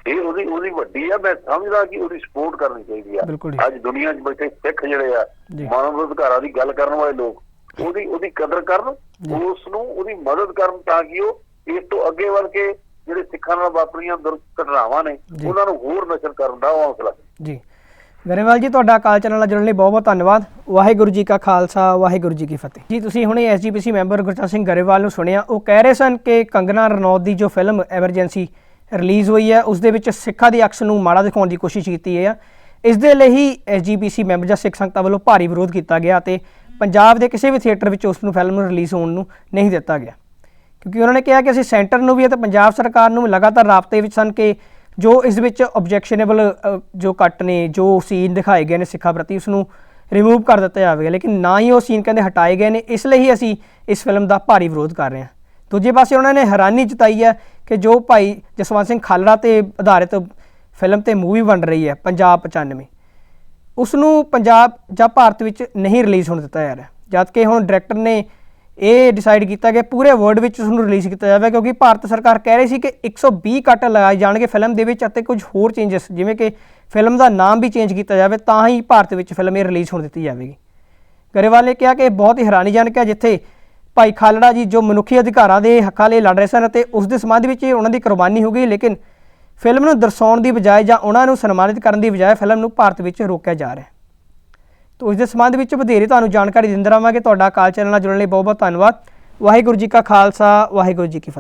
ਇਹ ਉਹਦੀ ਉਹਦੀ ਵੱਡੀ ਆ ਮੈਂ ਸਮਝਦਾ ਕਿ ਉਹਦੀ ਸਪੋਰਟ ਕਰਨੀ ਚਾਹੀਦੀ ਆ। ਅੱਜ ਦੁਨੀਆ 'ਚ ਬੈਠੇ ਸਿੱਖ ਜਿਹੜੇ ਆ। ਮਾਨਵ ਅਧਿਕਾਰਾਂ ਦੀ ਗੱਲ ਕਰਨ ਵਾਲੇ ਲੋਕ ਉਹਦੀ ਉਹਦੀ ਕਦਰ ਕਰਨ। ਉਸ ਨੂੰ ਉਹਦੀ ਮਦਦ ਕਰਨ ਤਾਂ ਕਿ ਉਹ ਇਸ ਤੋਂ ਅੱਗੇ ਵੱਧ ਕੇ ਜਿਹੜੇ ਸਿੱਖਾਂ ਨਾਲ ਵਾਪਰੀਆਂ ਦੁਰਘਟਨਾਵਾਂ ਨੇ। ਉਹਨਾਂ ਨੂੰ ਹੋਰ ਨਸ਼ਰ ਕਰਨ ਦਾ ਹੌਸਲਾ ਜੀ ਗਰੇਵਾਲ ਜੀ, ਤੁਹਾਡਾ ਕਾਲ ਚੈਨਲ ਨਾਲ ਜੁੜਨ ਲਈ ਬਹੁਤ ਬਹੁਤ ਧੰਨਵਾਦ। ਵਾਹਿਗੁਰੂ ਜੀ ਕਾ ਖਾਲਸਾ, ਵਾਹਿਗੁਰੂ ਜੀ ਕੀ ਫਤਿਹ। ਜੀ, ਤੁਸੀਂ ਹੁਣੇ ਐਸਜੀਪੀਸੀ ਮੈਂਬਰ ਗੁਰਚਰਨ ਸਿੰਘ ਗਰੇਵਾਲ ਨੂੰ ਸੁਣਿਆ, ਉਹ ਕਹਿ ਰਹੇ ਸਨ ਕਿ ਕੰਗਨਾ ਰਣੌਤ ਦੀ ਜੋ ਫਿਲਮ ਐਮਰਜੈਂਸੀ ਰਿਲੀਜ਼ ਹੋਈ ਹੈ, ਉਸ ਦੇ ਵਿੱਚ ਸਿੱਖਾਂ ਦੀ ਅਕਸ ਨੂੰ ਮਾੜਾ ਦਿਖਾਉਣ ਦੀ ਕੋਸ਼ਿਸ਼ ਕੀਤੀ ਹੈ। ਇਸ ਦੇ ਲਈ ਹੀ ਐਸਜੀਪੀਸੀ ਮੈਂਬਰ ਜਾਂ ਸਿੱਖ ਸੰਗਤਾਂ ਵੱਲੋਂ ਭਾਰੀ ਵਿਰੋਧ ਕੀਤਾ ਗਿਆ ਤੇ ਪੰਜਾਬ ਦੇ ਕਿਸੇ ਵੀ ਥੀਏਟਰ ਵਿੱਚ ਉਸ ਨੂੰ ਫਿਲਮ ਨੂੰ ਰਿਲੀਜ਼ ਹੋਣ ਨੂੰ ਨਹੀਂ ਦਿੱਤਾ ਗਿਆ। ਕਿਉਂਕਿ ਉਹਨਾਂ ਨੇ ਕਿਹਾ ਕਿ ਅਸੀਂ ਸੈਂਟਰ ਨੂੰ ਵੀ ਅਤੇ ਪੰਜਾਬ ਸਰਕਾਰ ਨੂੰ ਵੀ ਲਗਾਤਾਰ ਰਾਬਤੇ ਵਿੱਚ ਸਨ ਕਿ ਜੋ ਇਸ ਵਿੱਚ ਆਬਜੈਕਸ਼ਨੇਬਲ ਜੋ ਕੱਟ ਨੇ, ਜੋ ਸੀਨ ਦਿਖਾਏ ਗਏ ਨੇ ਸਿੱਖਾਂ ਪ੍ਰਤੀ ਉਸ ਨੂੰ ਰਿਮੂਵ ਕਰ ਦਿੱਤਾ ਜਾਵੇਗਾ। ਲੇਕਿਨ ਨਾ ਹੀ ਉਹ ਸੀਨ ਕਹਿੰਦੇ ਹਟਾਏ ਗਏ ਨੇ, ਇਸ ਲਈ ਹੀ ਅਸੀਂ ਇਸ ਫਿਲਮ ਦਾ ਭਾਰੀ ਵਿਰੋਧ ਕਰ ਰਹੇ ਹਾਂ। ਦੂਜੇ ਪਾਸੇ ਉਹਨਾਂ ਨੇ ਹੈਰਾਨੀ ਜਤਾਈ ਹੈ ਕਿ ਜੋ ਭਾਈ ਜਸਵੰਤ ਸਿੰਘ ਖਾਲੜਾ ਤੇ ਆਧਾਰਿਤ ਫਿਲਮ ਤੇ ਮੂਵੀ ਬਣ ਰਹੀ ਹੈ, ਪੰਜਾਬ 95 ਉਸ ਨੂੰ ਪੰਜਾਬ ਜਾਂ ਭਾਰਤ ਵਿੱਚ ਨਹੀਂ ਰਿਲੀਜ਼ ਹੋਣ ਦਿੱਤਾ ਜਾ ਰਿਹਾ। ਜਦ ਕਿ ਹੁਣ ਡਾਇਰੈਕਟਰ ਨੇ ਇਹ ਡਿਸਾਈਡ ਕੀਤਾ ਗਿਆ ਪੂਰੇ ਵਰਲਡ ਵਿੱਚ ਉਸ ਨੂੰ ਰਿਲੀਜ਼ ਕੀਤਾ ਜਾਵੇ ਕਿਉਂਕਿ ਭਾਰਤ ਸਰਕਾਰ ਕਹਿ ਰਹੀ ਸੀ ਕਿ 120 ਕੱਟ ਲਗਾਏ ਜਾਣਗੇ ਫਿਲਮ ਦੇ ਵਿੱਚ ਅਤੇ ਕੁਝ ਹੋਰ ਚੇਂਜਸ ਜਿਵੇਂ ਕਿ ਫਿਲਮ ਦਾ ਨਾਮ ਵੀ ਚੇਂਜ ਕੀਤਾ ਜਾਵੇ, ਤਾਂ ਹੀ ਭਾਰਤ ਵਿੱਚ ਫਿਲਮ ਇਹ ਰਿਲੀਜ਼ ਹੋਣ ਦਿੱਤੀ ਜਾਵੇਗੀ। ਗਰੇਵਾਲ ਨੇ ਕਿਹਾ ਕਿ ਇਹ ਬਹੁਤ ਹੀ ਹੈਰਾਨੀਜਨਕ ਹੈ, ਜਿੱਥੇ ਭਾਈ ਖਾਲੜਾ ਜੀ ਜੋ ਮਨੁੱਖੀ ਅਧਿਕਾਰਾਂ ਦੇ ਹੱਕਾਂ ਲਈ ਲੜ ਰਹੇ ਸਨ ਅਤੇ ਉਸ ਦੇ ਸੰਬੰਧ ਵਿੱਚ ਇਹ ਉਹਨਾਂ ਦੀ ਕੁਰਬਾਨੀ ਹੋ ਗਈ, ਲੇਕਿਨ ਫਿਲਮ ਨੂੰ ਦਰਸਾਉਣ ਦੀ ਬਜਾਏ ਜਾਂ ਉਹਨਾਂ ਨੂੰ ਸਨਮਾਨਿਤ ਕਰਨ ਦੀ ਬਜਾਏ ਫਿਲਮ ਨੂੰ ਭਾਰਤ ਵਿੱਚ ਰੋਕਿਆ ਜਾ ਰਿਹਾ ਹੈ। ਤਾਂ ਇਸ ਦੇ ਸੰਬੰਧ ਵਿੱਚ ਵਧੇਰੇ ਤੁਹਾਨੂੰ ਜਾਣਕਾਰੀ ਦਿੰਦੇ ਰਹਾਂਗੇ ਤੁਹਾਡਾ ਕਾਲ ਚੈਨਲ ਨਾਲ ਜੁੜਨ ਲਈ ਬਹੁਤ ਬਹੁਤ ਧੰਨਵਾਦ। ਵਾਹਿਗੁਰੂ ਜੀ ਕਾ ਖਾਲਸਾ, ਵਾਹਿਗੁਰੂ ਜੀ ਕੀ ਫਤਿਹ।